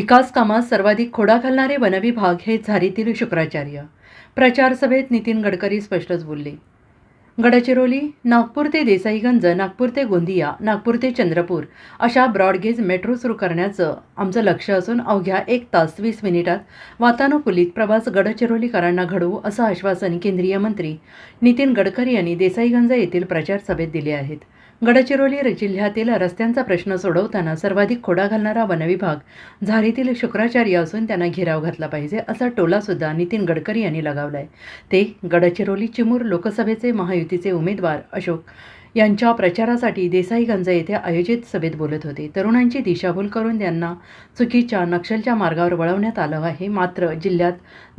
विकास कामात सर्वाधिक खोडा घालणारे वनविभाग हे झारीतील शुक्राचार्य. प्रचार सभेत नितीन गडकरी स्पष्टच बोलले. गडचिरोली नागपूर ते देसाईगंज नागपूर ते गोंदिया नागपूर ते चंद्रपूर अशा ब्रॉडगेज मेट्रो सुरू करण्याचं आमचं लक्ष असून अवघ्या एक तास वीस मिनिटात वातानुकूलित प्रवास गडचिरोलीकरांना घडवू असं आश्वासन केंद्रीय मंत्री नितीन गडकरी यांनी देसाईगंज येथील प्रचार सभेत दिले आहेत. गडचिरोली जिल्ह्यातील रस्त्यांचा प्रश्न सोडवताना सर्वाधिक खोडा घालणारा वनविभाग झारीतील शुक्राचार्य असून त्यांना घेराव घातला पाहिजे असा टोलासुद्धा नितीन गडकरी यांनी लगावलाय. ते गडचिरोली चिमूर लोकसभेचे महायुतीचे उमेदवार अशोक यांच्या प्रचारासाठी देसाईगंज येथे आयोजित सभेत बोलत होते. तरुणांची दिशाभूल करून त्यांना चुकीच्या नक्षलच्या मार्गावर वळवण्यात आलं आहे. मात्र जिल्ह्यात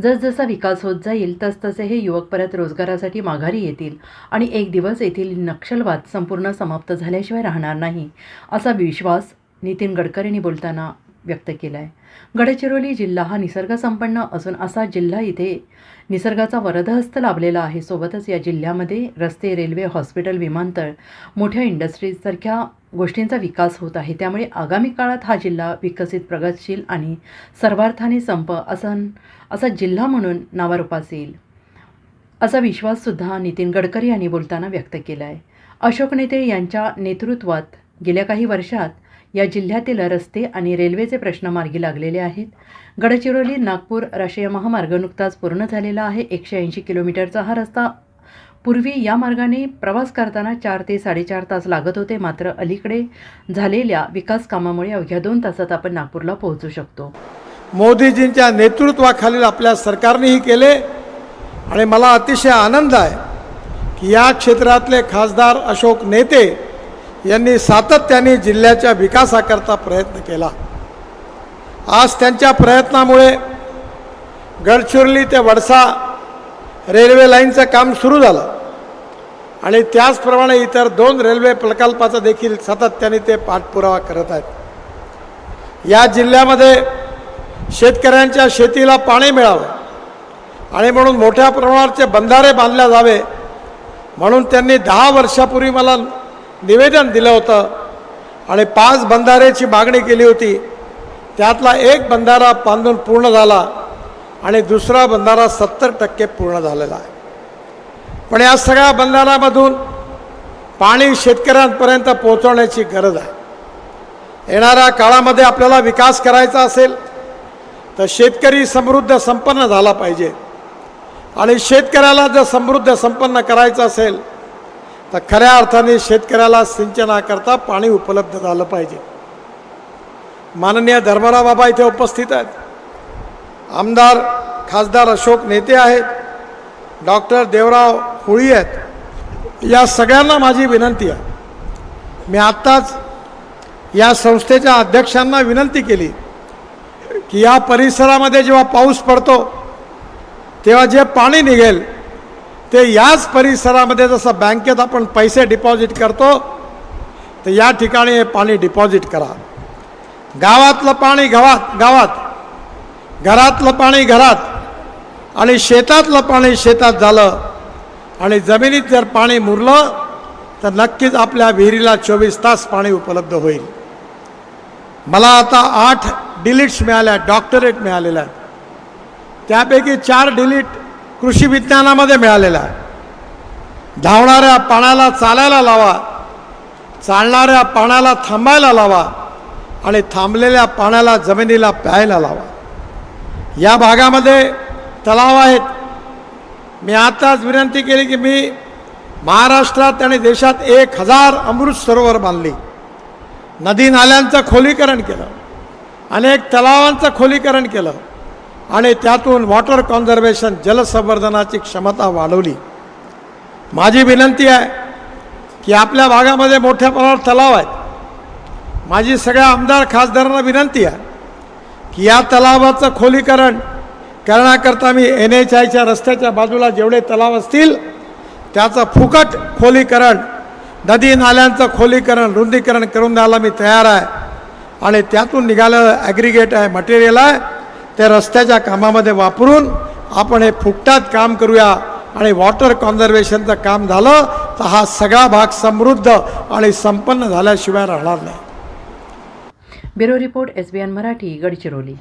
जसजसा विकास होत जाईल तसतसे हे युवक परत रोजगारासाठी माघारी येतील आणि एक दिवस येथील नक्षलवाद संपूर्ण समाप्त झाल्याशिवाय राहणार नाही असा विश्वास नितीन गडकरींनी बोलताना व्यक्त केला आहे गडचिरोली जिल्हा हा निसर्गसंपन्न असून असा जिल्हा इथे निसर्गाचा वरदहस्त लाभलेला आहे. सोबतच या जिल्ह्यामध्ये रस्ते रेल्वे हॉस्पिटल विमानतळ मोठ्या इंडस्ट्रीजसारख्या गोष्टींचा विकास होत आहे. त्यामुळे आगामी काळात हा जिल्हा विकसित प्रगतशील आणि सर्वार्थाने संप असं असा जिल्हा म्हणून नावारूपास येईल असा विश्वाससुद्धा नितीन गडकरी यांनी बोलताना व्यक्त केला आहे अशोक नेते यांच्या नेतृत्वात गेल्या काही वर्षात या जिल्ह्यातील रस्ते आणि रेल्वेचे प्रश्न मार्गी लागलेले आहेत. गडचिरोली नागपूर राष्ट्रीय महामार्ग नुकताच पूर्ण झालेला आहे. एकशे ऐंशी किलोमीटरचा हा रस्ता पूर्वी या मार्गाने प्रवास करताना चार ते साडेचार तास लागत होते. मात्र अलीकडे झालेल्या विकास कामामुळे अवघ्या दोन तासात आपण नागपूरला पोहोचू शकतो. मोदीजींच्या नेतृत्वाखालील आपल्या सरकारनेही केले आणि मला अतिशय आनंद आहे की या क्षेत्रातले खासदार अशोक नेते यांनी सातत्याने जिल्ह्याच्या विकासाकरता प्रयत्न केला. आज त्यांच्या प्रयत्नामुळे गडचिरोली ते वडसा रेल्वे लाईनचं काम सुरू झालं. आणि त्याचप्रमाणे इतर दोन रेल्वे प्रकल्पाचा देखील सातत्याने ते पाठपुरावा करत आहेत. या जिल्ह्यामध्ये शेतकऱ्यांच्या शेतीला पाणी मिळावं आणि म्हणून मोठ्या प्रमाणाचे बंधारे बांधल्या जावे म्हणून त्यांनी दहा वर्षापूर्वी मला निवेदन दिलं होतं. आणि पाच बंधाऱ्याची मागणी केली होती. त्यातला एक बंधारा बांधून पूर्ण झाला आणि दुसरा बंधारा सत्तर टक्के पूर्ण झालेला आहे. पण या सगळ्या बंधारामधून पाणी शेतकऱ्यांपर्यंत पोहोचवण्याची गरज आहे. येणाऱ्या काळामध्ये आपल्याला विकास करायचा असेल तर शेतकरी समृद्ध संपन्न झाला पाहिजे. आणि शेतकऱ्याला जर समृद्ध संपन्न करायचं असेल तर खऱ्या अर्थाने शेतकऱ्याला सिंचनाकरता पाणी उपलब्ध झालं पाहिजे. माननीय धर्मराव बाबा इथे उपस्थित आहेत. आमदार खासदार अशोक नेते आहेत. डॉक्टर देवराव होळी आहेत. या सगळ्यांना माझी विनंती आहे. मी आत्ताच या संस्थेच्या अध्यक्षांना विनंती केली की या परिसरामध्ये जेव्हा पाऊस पडतो तेव्हा जे पाणी निघेल ते याच परिसरामध्ये जसं बँकेत आपण पैसे डिपॉझिट करतो तर या ठिकाणी हे पाणी डिपॉझिट करा. गावातलं पाणी गावात गावात घरातलं पाणी घरात आणि शेतातलं पाणी शेतात झालं आणि जमिनीत जर पाणी मुरलं तर नक्कीच आपल्या विहिरीला चोवीस तास पाणी उपलब्ध होईल. मला आता आठ डिलीट्स मिळाल्या डॉक्टरेट मिळालेल्या आहेत. त्यापैकी चार डिलीट कृषी विज्ञानामध्ये मिळालेला आहे. धावणाऱ्या पाण्याला चालायला लावा चालणाऱ्या पाण्याला थांबायला लावा आणि थांबलेल्या पाण्याला जमिनीला प्यायला लावा. या भागामध्ये तलाव आहेत. मी आताच विनंती केली की मी महाराष्ट्रात आणि देशात एक हजार अमृत सरोवर बांधली. नदी नाल्यांचं खोलीकरण केलं. अनेक तलावांचं खोलीकरण केलं. आणि त्यातून वॉटर कॉन्झर्वेशन जलसंवर्धनाची क्षमता वाढवली. माझी विनंती आहे की आपल्या भागामध्ये मोठ्या प्रमाणात तलाव आहेत. माझी सगळ्या आमदार खासदारांना विनंती आहे की या तलावाचं खोलीकरण करण्याकरता मी एन एच आयच्या रस्त्याच्या बाजूला जेवढे तलाव असतील त्याचं फुकट खोलीकरण नदी नाल्यांचं खोलीकरण रुंदीकरण करून द्यायला मी तयार आहे. आणि त्यातून निघालेलं ॲग्रिगेट आहे मटेरियल आहे. त्या रस्त्याच्या कामामध्ये वापरून आपण हे फुकटात काम करूया. आणि वॉटर कॉन्झर्वेशनचं काम झालं तर हा सगळा भाग समृद्ध आणि संपन्न झाल्याशिवाय राहणार नाही. Bureau report S B N Marathi Gadchiroli.